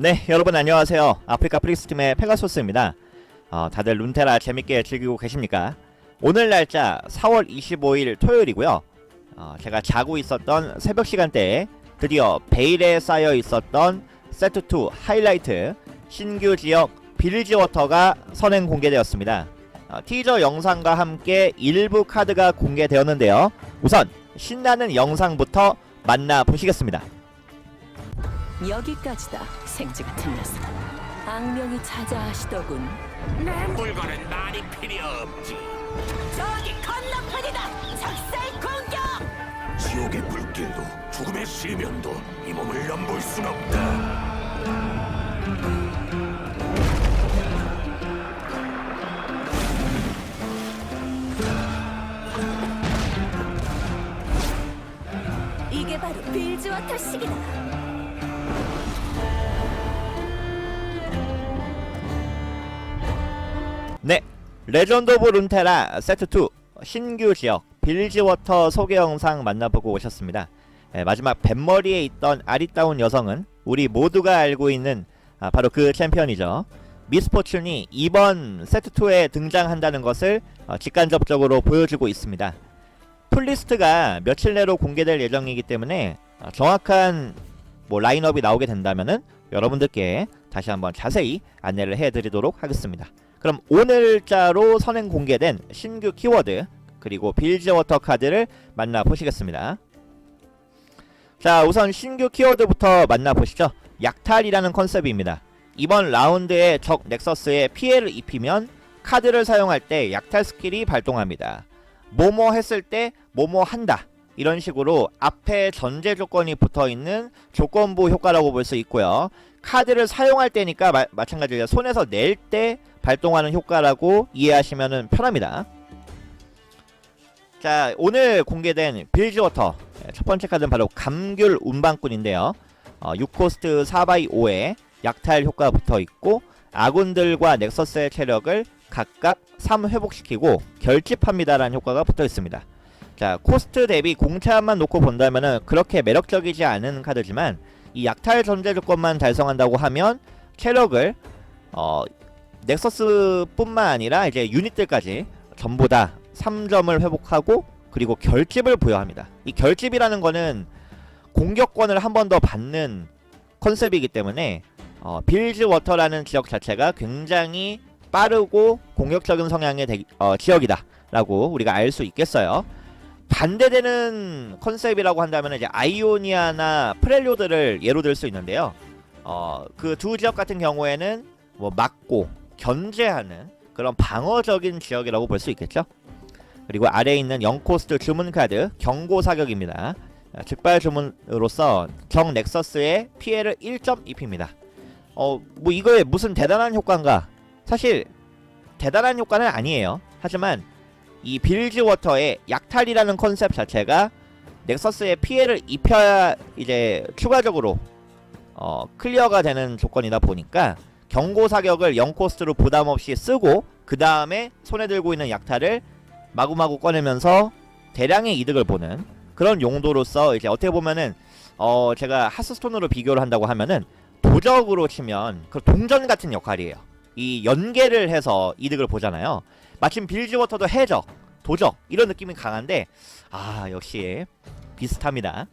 네, 여러분 안녕하세요. 아프리카 프리스팀의 페가소스입니다. 어, 다들 룬테라 재밌게 즐기고 계십니까? 오늘 날짜 4월 25일 토요일이고요. 어, 제가 자고 있었던 새벽 시간대에 드디어 베일에 쌓여 있었던 세트2 하이라이트 신규 지역 빌지워터가 선행 공개되었습니다. 어, 티저 영상과 함께 일부 카드가 공개되었는데요. 우선 신나는 영상부터 만나보시겠습니다. 여기까지다. 생쥐가 틀렸어. 악명이 자자하시더군. 내 물건은 말이 필요 없지. 저기 건너편이다. 작살 공격. 지옥의 불길도 죽음의 시면도 이 몸을 넘볼 순 없다. 이게 바로 빌즈워터식이다. 레전드 오브 룬테라 세트 2 신규 지역 빌지워터 소개 영상 만나보고 오셨습니다. 예, 마지막 뱃머리에 있던 아리따운 여성은 우리 모두가 알고 있는 아, 바로 그 챔피언이죠. 미스포춘이 이번 세트 2에 등장한다는 것을 어, 직간접적으로 보여주고 있습니다. 풀리스트가 며칠 내로 공개될 예정이기 때문에 어, 정확한 뭐 라인업이 나오게 된다면은 여러분들께 다시 한번 자세히 안내를 해드리도록 하겠습니다. 그럼 오늘자로 선행 공개된 신규 키워드 그리고 빌즈워터 카드를 만나보시겠습니다. 자 우선 신규 키워드부터 만나보시죠. 약탈이라는 컨셉입니다. 이번 라운드에 적 넥서스에 피해를 입히면 카드를 사용할 때 약탈 스킬이 발동합니다. 뭐뭐 했을 때 뭐뭐 한다. 이런 식으로 앞에 전제 조건이 붙어 있는 조건부 효과라고 볼 수 있고요. 카드를 사용할 때니까 마, 마찬가지로 손에서 낼 때 발동하는 효과라고 이해하시면 편합니다. 자, 오늘 공개된 빌즈워터 네, 첫 번째 카드는 바로 감귤 운반꾼인데요. 어, 6코스트 4x5에 약탈 효과가 붙어 있고 아군들과 넥서스의 체력을 각각 3 회복시키고 결집합니다라는 효과가 붙어 있습니다. 자, 코스트 대비 공차만 놓고 본다면은 그렇게 매력적이지 않은 카드지만 이 약탈 전제 조건만 달성한다고 하면 체력을 어 넥서스뿐만 아니라 이제 유닛들까지 전부 다 3점을 회복하고 그리고 결집을 부여합니다. 이 결집이라는 거는 공격권을 한 번 더 받는 컨셉이기 때문에 어, 빌즈 워터라는 지역 자체가 굉장히 빠르고 공격적인 성향의 대, 어, 지역이다라고 우리가 알 수 있겠어요. 반대되는 컨셉이라고 한다면 이제 아이오니아나 프렐료드를 예로 들 수 있는데요. 어, 그 두 지역 같은 경우에는 뭐 막고 견제하는 그런 방어적인 지역이라고 볼 수 있겠죠. 그리고 아래에 있는 0코스트 주문 카드 경고 사격입니다. 아, 즉발 주문으로서 적 넥서스에 피해를 1점 입힙니다. 어, 뭐 이거에 무슨 대단한 효과인가? 사실 대단한 효과는 아니에요. 하지만 이 빌즈 워터의 약탈이라는 컨셉 자체가 넥서스에 피해를 입혀야 이제 추가적으로 어, 클리어가 되는 조건이다 보니까 경고 사격을 0코스트로 부담 없이 쓰고 그 다음에 손에 들고 있는 약탈을 마구마구 꺼내면서 대량의 이득을 보는 그런 용도로서 이제 어떻게 보면은 어 제가 하스스톤으로 비교를 한다고 하면은 도적으로 치면 그 동전 같은 역할이에요. 이 연계를 해서 이득을 보잖아요. 마침 빌즈워터도 해적, 도적 이런 느낌이 강한데 아 역시 비슷합니다.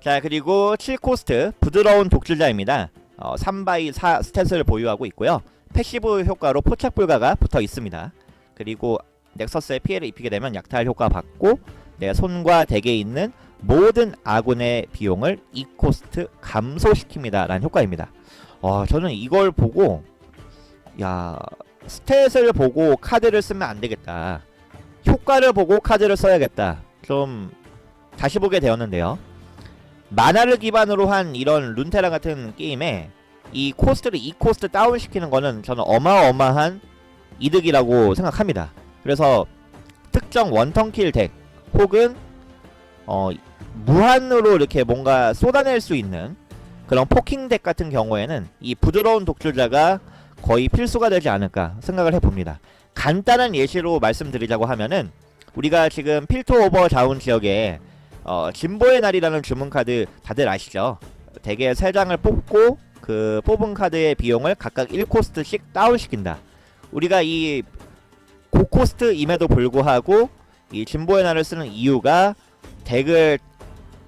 자 그리고 7코스트 부드러운 독질자입니다. 어, 3바이 4 스탯을 보유하고 있고요. 패시브 효과로 포착 불가가 붙어 있습니다. 그리고 넥서스에 피해를 입히게 되면 약탈 효과 받고 내 손과 덱에 있는 모든 아군의 비용을 2코스트 감소시킵니다. 라는 효과입니다. 어, 저는 이걸 보고 야 스탯을 보고 카드를 쓰면 안 되겠다. 효과를 보고 카드를 써야겠다. 좀 다시 보게 되었는데요. 만화를 기반으로 한 이런 룬테라 같은 게임에 이 코스트를 2코스트 다운 시키는 거는 저는 어마어마한 이득이라고 생각합니다. 그래서 특정 원턴킬 덱 혹은 어 무한으로 이렇게 뭔가 쏟아낼 수 있는 그런 포킹 덱 같은 경우에는 이 부드러운 독출자가 거의 필수가 되지 않을까 생각을 해봅니다. 간단한 예시로 말씀드리자고 하면은 우리가 지금 필터 오버 자운 지역에 어, 진보의 날이라는 주문 카드 다들 아시죠? 대개 3장을 뽑고 그 뽑은 카드의 비용을 각각 1코스트씩 다운시킨다. 우리가 이 고코스트임에도 불구하고 이 진보의 날을 쓰는 이유가 덱을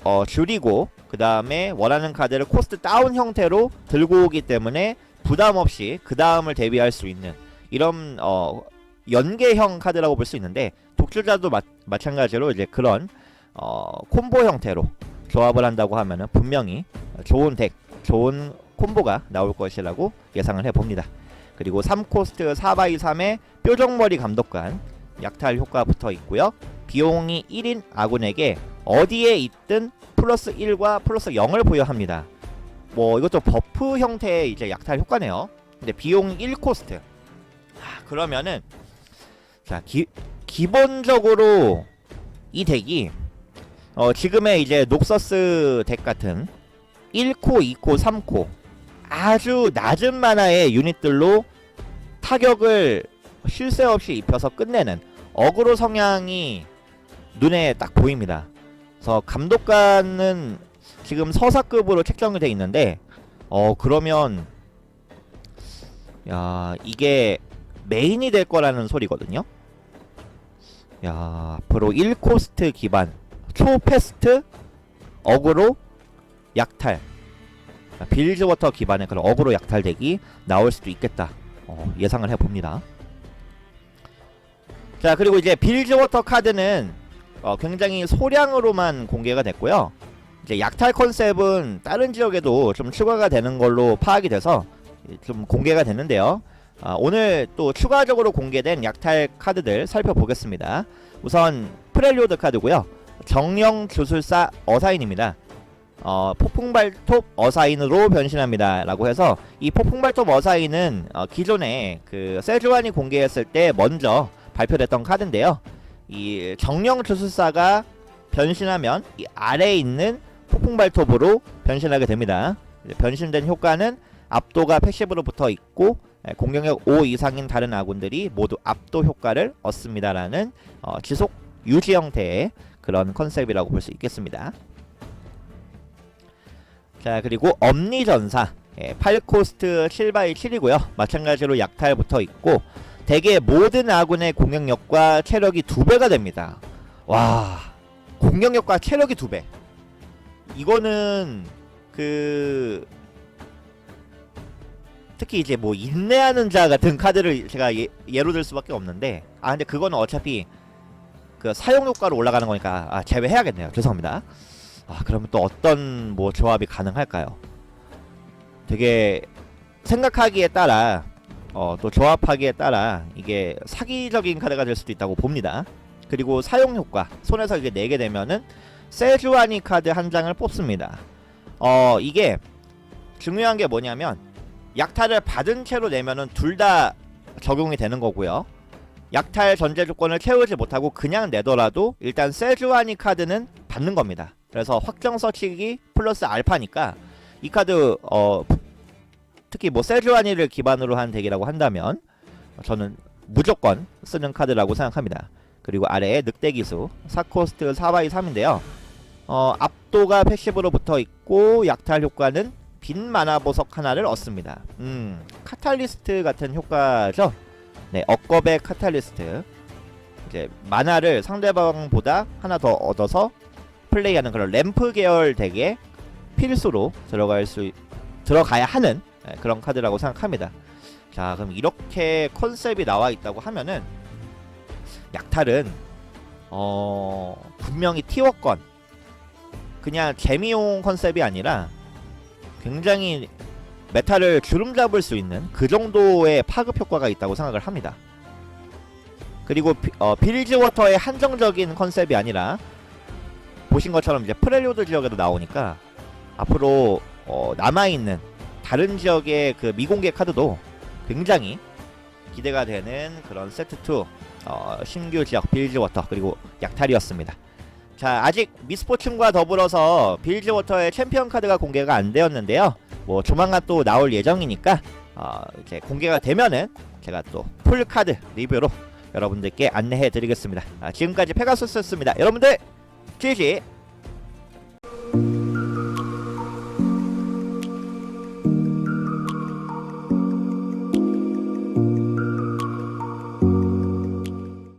어, 줄이고 그 다음에 원하는 카드를 코스트 다운 형태로 들고 오기 때문에 부담 없이 그 다음을 대비할 수 있는 이런 어, 연계형 카드라고 볼 수 있는데 독주자도 마, 마찬가지로 이제 그런 어, 콤보 형태로 조합을 한다고 하면은 분명히 좋은 덱, 좋은 콤보가 나올 것이라고 예상을 해봅니다. 그리고 3코스트 4x3의 뾰족머리 감독관 약탈 효과 붙어 있고요. 비용이 1인 아군에게 어디에 있든 플러스 1과 플러스 0을 부여합니다. 뭐 이것도 버프 형태의 이제 약탈 효과네요. 근데 비용이 1코스트. 아, 그러면은 자, 기, 기본적으로 이 덱이 어, 지금의 이제 녹서스 덱 같은 1코, 2코, 3코 아주 낮은 만화의 유닛들로 타격을 쉴 새 없이 입혀서 끝내는 어그로 성향이 눈에 딱 보입니다. 그래서 감독관은 지금 서사급으로 책정이 돼 있는데 어 그러면 야 이게 메인이 될 거라는 소리거든요. 야 앞으로 1코스트 기반 초패스트 어그로 약탈. 빌즈워터 기반의 그런 어그로 약탈 덱이 나올 수도 있겠다. 어, 예상을 해봅니다. 자 그리고 이제 빌즈워터 카드는 어, 굉장히 소량으로만 공개가 됐고요. 이제 약탈 컨셉은 다른 지역에도 좀 추가가 되는 걸로 파악이 돼서 좀 공개가 됐는데요. 아, 오늘 또 추가적으로 공개된 약탈 카드들 살펴보겠습니다. 우선 프렐리오드 카드고요 정령 주술사 어사인입니다 어, 폭풍발톱 어사인으로 변신합니다. 라고 해서 이 폭풍발톱 어사인은 어, 기존에 그 세주안이 공개했을 때 먼저 발표됐던 카드인데요. 이 정령 주술사가 변신하면 이 아래에 있는 폭풍발톱으로 변신하게 됩니다. 변신된 효과는 압도가 패시브로 붙어 있고 에, 공격력 5 이상인 다른 아군들이 모두 압도 효과를 얻습니다라는 어, 지속 유지 형태의 그런 컨셉이라고 볼 수 있겠습니다. 자 그리고 엄니전사. 예, 8코스트 7x7이고요. 마찬가지로 약탈 붙어있고 대개 모든 아군의 공격력과 체력이 두배가 됩니다. 와 공격력과 체력이 두배. 이거는 그 특히 이제 뭐 인내하는 자 같은 카드를 제가 예, 예로 들 수밖에 없는데 아 근데 그거는 어차피 그 사용 효과로 올라가는 거니까 아 제외해야겠네요 죄송합니다 아 그러면 또 어떤 뭐 조합이 가능할까요? 되게 생각하기에 따라 어, 또 조합하기에 따라 이게 사기적인 카드가 될 수도 있다고 봅니다. 그리고 사용 효과 손에서 이게 내게 되면은 세주아니 카드 한 장을 뽑습니다. 어 이게 중요한 게 뭐냐면 약탈을 받은 채로 내면은 둘 다 적용이 되는 거고요. 약탈 전제 조건을 채우지 못하고 그냥 내더라도 일단 세주아니 카드는 받는 겁니다. 그래서 확정 서치기 플러스 알파니까 이 카드 어 특히 뭐 세주아니를 기반으로 한 덱이라고 한다면 저는 무조건 쓰는 카드라고 생각합니다. 그리고 아래에 늑대 기수 4코스트 4x3인데요. 어 압도가 패시브로 붙어 있고 약탈 효과는 빈 마나 보석 하나를 얻습니다. 음 카탈리스트 같은 효과죠. 네 억겁의 카탈리스트 이제 마나를 상대방보다 하나 더 얻어서 플레이하는 그런 램프 계열 덱에 필수로 들어갈 수 들어가야 하는 예, 그런 카드라고 생각합니다. 자, 그럼 이렇게 컨셉이 나와 있다고 하면은 약탈은 어 분명히 티워권 그냥 재미용 컨셉이 아니라 굉장히 메탈을 주름 잡을 수 있는 그 정도의 파급 효과가 있다고 생각을 합니다. 그리고 비, 어, 빌즈워터의 한정적인 컨셉이 아니라 보신 것처럼 이제 프렐리오드 지역에도 나오니까 앞으로 어, 남아있는 다른 지역의 그 미공개 카드도 굉장히 기대가 되는 그런 세트2 어, 신규 지역 빌즈워터 그리고 약탈이었습니다. 자 아직 미스포츠과 더불어서 빌즈워터의 챔피언 카드가 공개가 안 되었는데요. 뭐 조만간 또 나올 예정이니까 어, 이제 공개가 되면은 제가 또 풀 카드 리뷰로 여러분들께 안내해 드리겠습니다. 아, 지금까지 페가수스였습니다. 여러분들 GG